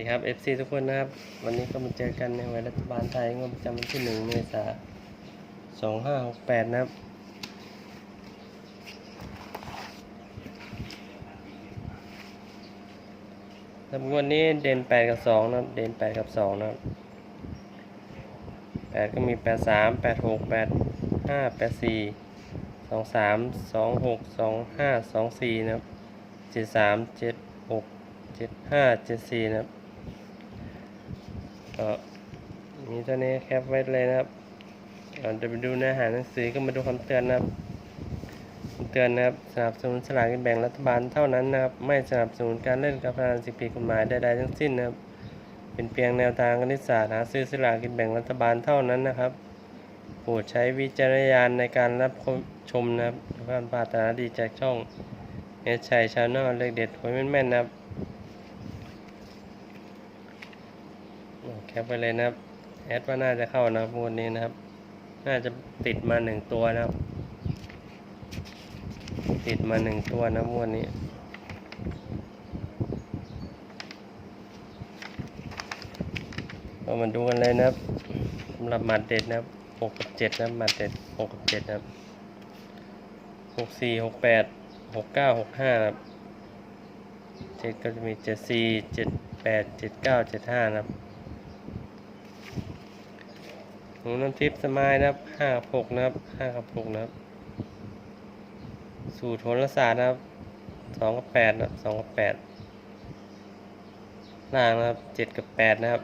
ดีครับ FC ทุกคนนะครับ วันนี้ก็มาเจอกันในวันรัฐบาลไทยงวดประจำวันที่หนึ่งเมษายนสองห้าหกแปดนะครับสำหรับงวดนี้เด่นแปดกับสองนะครับ เด่นแปดกับสองนะครับแปดก็มีแปดสามแปดหกแปดห้าแปดสี่สองสามสองหกสองห้าสองสี่นะครับเจ็ดสามเจ็ดหกเจ็ดห้าเจ็ดสี่นะครับ ก็มีเท่านี้แคปไว้เลยนะครับก่อนจะไปดูเนื้อหาหนังสือก็มาดูคำเตือนนะครับเตือนนะครับสนับสนุนสลากกินแบ่งรัฐบาลเท่านั้นนะครับ ไม่สนับสนุนการเล่นการพนันสิ่งผิดกฎหมายใดๆทั้งสิ้นนะครับ เป็นเพียงแนวทางคณิตศาสตร์หาซื้อสลากกินแบ่งรัฐบาลเท่านั้นนะครับโปรดใช้วิจารณญาณในการรับชมนะครับการปรารถนาดีจากช่องเอชชัยชาแนลเลขเด็ดหวยแม่นๆนะครับแค ปไปเลยนะครับ แอดว่าน่าจะเข้านะครับงวันนี้นะครับ น่าจะติดมาหนึ่งตัวนะครับ ติดมาหนึ่งตัวนะงวดนี้เรามาดูกันเลยนะครับสำหรับหมัดเด็ดนะครับหกกับเจ็ดนะหมัดเด็ดหกกับเจ็ดนะครับหกสี่หกแปดหกเก้าหกห้านะครับเจ็ดก็จะมีเจ็ดสี่เจ็ดแปดเจ็ดเก้าเจ็ดห้านะครับ หนูน้ำทิพย์สมายนะครับห้ากับหกนะครับห้ากับหกนะครับ สูตรโหราศาสตร์นะครับสองกับแปดนะครับสองกับแปดล่างนะครับเจ็ดกับแปดนะครับ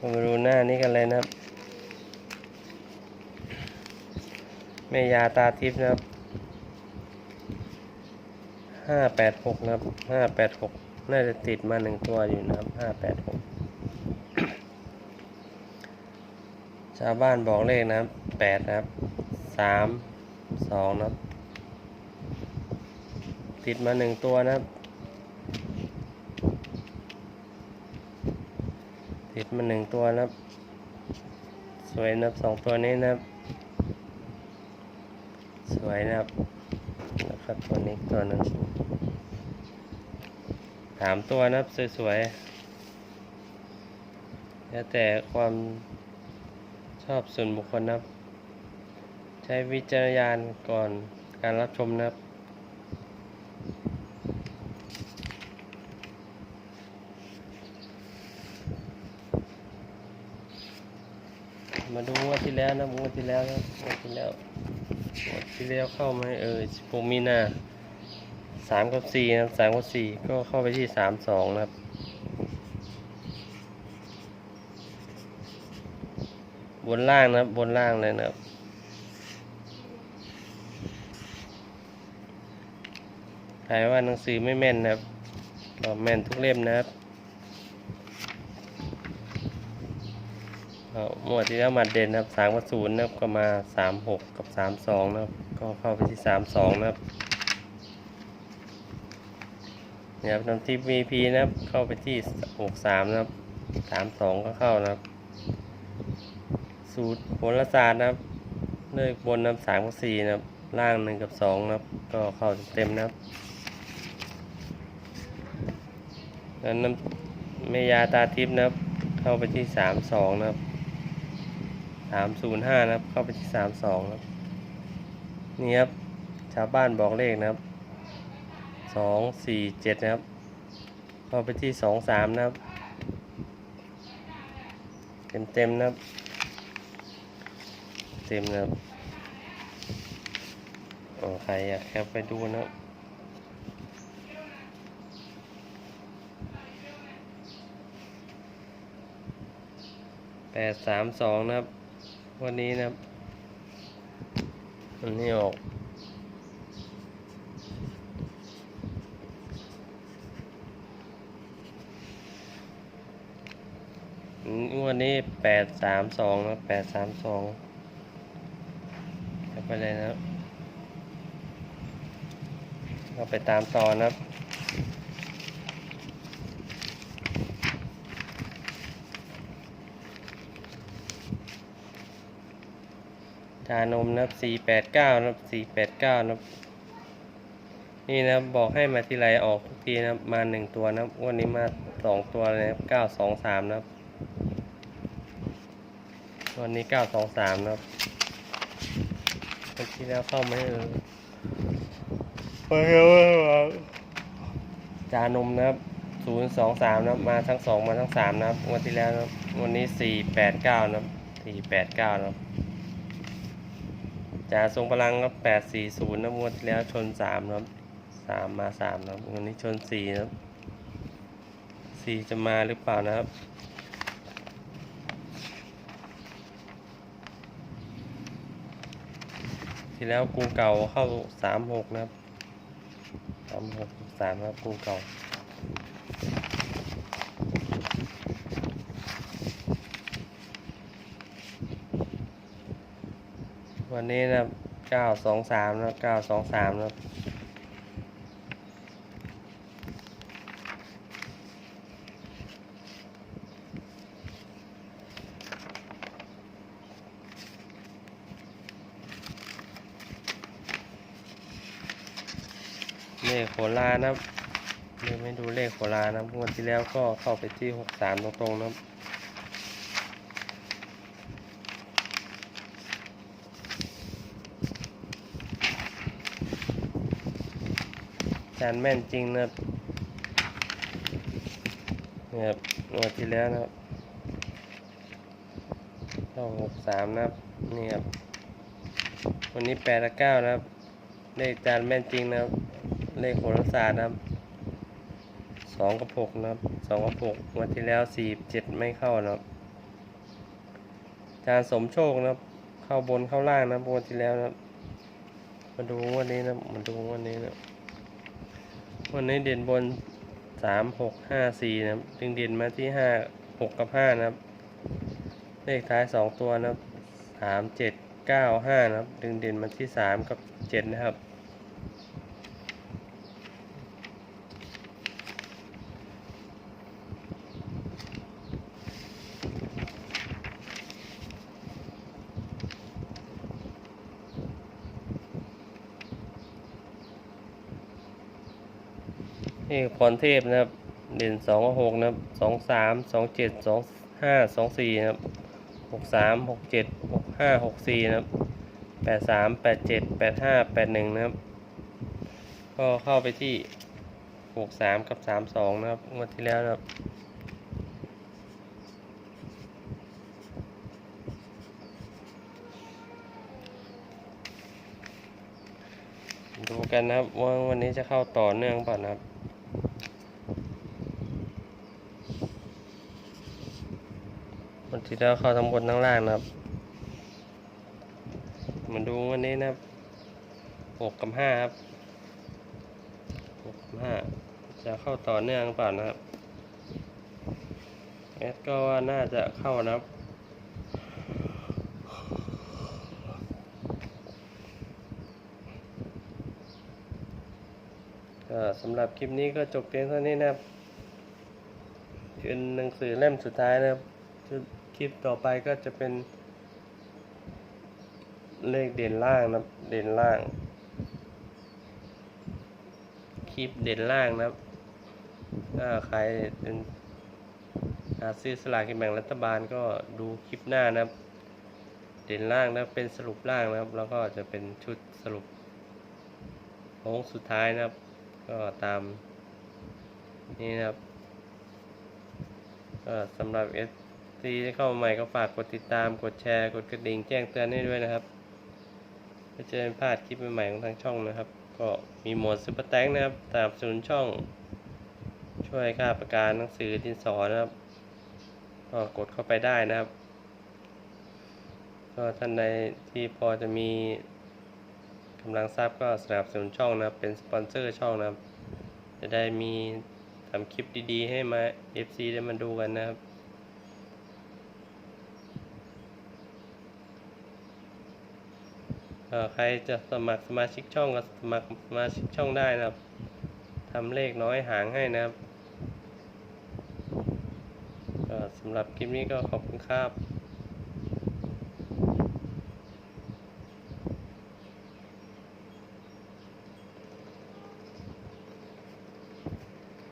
มาดูหน้านี้กันเลยนะครับแม่ยาตาทิพย์นะครับห้าแปดหกนะครับห้าแปดหก น่าจะติดมาหนึ่งตัวอยู่นะครับห้าแปดหกชาวบ้านบอกเลขนะครับแปดนะครับสามสองนะครับ ติดมาหนึ่งตัวนะครับ ติดมาหนึ่งตัวนะครับ สวยนะครับสองตัวนี้นะครับ สวยนะครับแล้วก็ตัวนี้ตัวหนึง สามตัวนะครับสวยๆแล้วแต่ความชอบส่วนบุคคลนะครับ ใช้วิจารณญาณก่อนการรับชมนะครับมาดูงวดที่แล้วนะงวดที่แล้วนะงวดที่แล้วงวดที่แล้วเข้าไหมเออผมมีนา สามกับสี่นะครับสามกับสี่ก็เข้าไปที่สามสองนะครับ บนล่างนะครับ บนล่างเลยนะครับใครว่าหนังสือไม่แม่นนะครับก็แม่นทุกเล่มนะครับเอาหมวดที่แล้วมาเด่นนะครับสามกับศูนย์นะครับก็มาสามหกกับสามสองนะครับ ก็เข้าไปที่สามสองนะครับ นี่ยครับน้ำทิพย์ VP นะครับ เข้าไปที่หกสามนะครับสามสองก็เข้านะครับ สูตรโหราศาสตร์นะครับเลขบนนะสามกับสี่นะครับ ล่างหนึ่งกับสองนะครับ ก็เข้าเต็มนะครับแล้วน้ำเมยาตาทิพย์นะครับ เข้าไปที่สามสองนะครับสามศูนย์ห้านะครับ เข้าไปที่สามสองนะครับ นี่ครับ ชาวบ้านบอกเลขนะครับ สองสี่เจ็ดนะครับเข้าไปที่สองสามนะครับ เต็มๆนะครับ เต็มนะครับโอ้ใครอยากแคปไปดูนะครับแปดสามสองนะครับ วันนี้นะครับวันนี้ออก งวันนี้แปดสามสองนะแปดสามสองไปเลยนะครับเราไปตามต่อนะครับชานมนะครับสี่แปดเก้านะครับสี่แปดเก้านะครับ นี่นะบอกให้มาทีไรออกทุกทีนะมาหนึ่งตัวนะวันนี้มาสองตัวเลยนะครับเก้าสองสามนะครับ วันนี้เก้าสองสามนะครับเมื่อกี้แล้วเข้าไม่เออไปครับจานมนะครับศูนย์สองสามนะครับมาทั้งสองมาทั้งสามนะครับงวันที่แล้วนะครับวันนี้สี่แปดเก้านะครับสี่แปดเก้านะครับจ่าทรงพลังครับแปดสี่ศูนย์นะงวดที่แล้วชนสามนะครับสามมาสามนะครับวันนี้ชนสี่นะครับสี่จะมาหรือเปล่านะครับ ที่แล้วกรุงเก่าเข้าสามหกนะครับสามหกสามครับกรุงเก่าวันนี้นะเก้าสองสามนะเก้าสองสามนะ เลขโครานะครับไม่ดูเลขโครานะครับงวดที่แล้วก็เข้าไปที่หกสามตรงๆนะครับจานแม่นจริงนะครับนี่ครับงวดที่แล้วนะครับเข้าหกสามนะครับนี่ครับวันนี้แปดละเก้านะครับเลขจานแม่นจริงนะครับ เลขโหราศาสตร์นะครับสองกับหกนะครับสองกับหกวันที่แล้วสี่เจ็ดไม่เข้านะครับจานสมโชคนะครับ เข้าบนเข้าล่างนะวันที่แล้วนะครับ มาดูวันนี้นะมาดูวันนี้นะวันนี้เด่นบนสามหกห้าสี่นะครับดึงเด่นมาที่ห้าหกกับห้านะครับ เลขท้ายสองตัวนะครับสามเจ็ดเก้าห้านะครับ ดึงเด่นมาที่สามกับเจ็ดนะครับ นี่พรเทพนะครับ เด่นสองหกนะครับสองสามสองเจ็ดสองห้าสองสี่นะครับหกสามหกเจ็ดหกห้าหกสี่นะครับแปดสามแปดเจ็ดแปดห้าแปดหนึ่งนะครับ ก็เข้าไปที่หกสามกับสามสองนะครับงวดที่แล้วนะครับดูกันนะครับว่าวันนี้จะเข้าต่อเนื่องป่ะนะครับ วัน ที่แล้วเข้าทั้งบนทั้งล่างนะครับมาดูวันนี้นะครับหกกับห้าครับหกกับห้าจะเข้าต่อเนื่องเปล่านะครับแอดก็ว่าน่าจะเข้านะครับก็สำหรับคลิปนี้ก็จบเพียงเท่านี้นะครับเป็นหนังสือเล่มสุดท้ายนะครับ คลิปต่อไปก็จะเป็น เลขเด่นล่างนะเด่นล่าง คลิปเด่นล่างนะถ้าใครเป็นหาซื้อสลากกินแบ่งรัฐบาลก็ดูคลิปหน้านะครับ เด่นล่างนะเป็นสรุปล่างนะครับ แล้วก็จะเป็นชุดสรุปโค้งสุดท้ายนะครับ ก็ตามนี่นะครับสำหรับ S ที่เข้ามาใหม่ก็ฝากกดติดตาม กดแชร์ กดกระดิ่งแจ้งเตือนให้ด้วยนะครับเพื่อจะไม่พลาดคลิปใหม่ๆของทางช่องนะครับ ก็มีโหมดซุปเปอร์แตงนะครับสนับสนุนช่อง ช่วยค่าประการหนังสือดินสอนะครับ ก็กดเข้าไปได้นะครับ ก็ท่านใดที่พอจะมีกำลังทรัพย์ก็สนับสนุนช่องนะครับ เป็นสปอนเซอร์ช่องนะครับ จะได้มีทำคลิปดีๆ ให้มา FC ได้มาดูกันนะครับ เอ่อ ใครจะสมัครสมาชิกช่องก็สมัครสมาชิกช่องได้นะครับทำเลขน้อยหางให้นะครับก็สำหรับคลิปนี้ก็ขอบคุณครับ